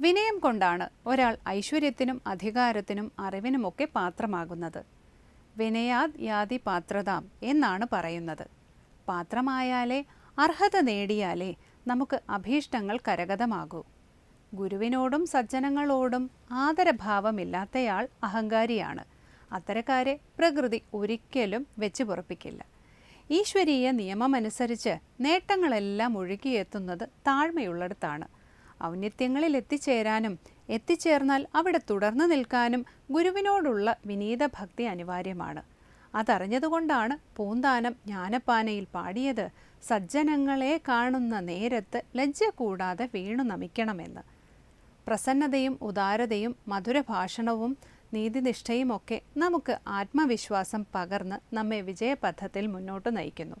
വിനയം കൊണ്ടാണ് ഒരാൾ ഐശ്വര്യത്തിനും അധികാരത്തിനും അറിവിനുമൊക്കെ പാത്രമാകുന്നത്. വിനയാദ് യാതി പാത്രതാം എന്നാണ് പറയുന്നത്. പാത്രമായാലേ അർഹത നേടിയാലേ നമുക്ക് അഭീഷ്ടങ്ങൾ കരഗതമാകൂ. ഗുരുവിനോടും സജ്ജനങ്ങളോടും ആദരഭാവമില്ലാത്തയാൾ അഹങ്കാരിയാണ്. അത്തരക്കാരെ പ്രകൃതി ഒരിക്കലും വെച്ച് പൊറപ്പിക്കില്ല. ഈശ്വരീയ നിയമമനുസരിച്ച് നേട്ടങ്ങളെല്ലാം ഒഴുകിയെത്തുന്നത് താഴ്മയുള്ളിടത്താണ്. ഔന്നിത്യങ്ങളിൽ എത്തിച്ചേരാനും എത്തിച്ചേർന്നാൽ അവിടെ തുടർന്നു നിൽക്കാനും ഗുരുവിനോടുള്ള വിനീത ഭക്തി അനിവാര്യമാണ്. അതറിഞ്ഞതുകൊണ്ടാണ് പൂന്താനം ജ്ഞാനപ്പാനയിൽ പാടിയത് സജ്ജനങ്ങളെ കാണുന്ന നേരത്ത് ലജ്ജ കൂടാതെ വീണു നമിക്കണമെന്ന്. പ്രസന്നതയും ഉദാരതയും മധുരഭാഷണവും നീതിനിഷ്ഠയും ഒക്കെ നമുക്ക് ആത്മവിശ്വാസം പകർന്ന് നമ്മെ വിജയപഥത്തിൽ മുന്നോട്ട് നയിക്കുന്നു.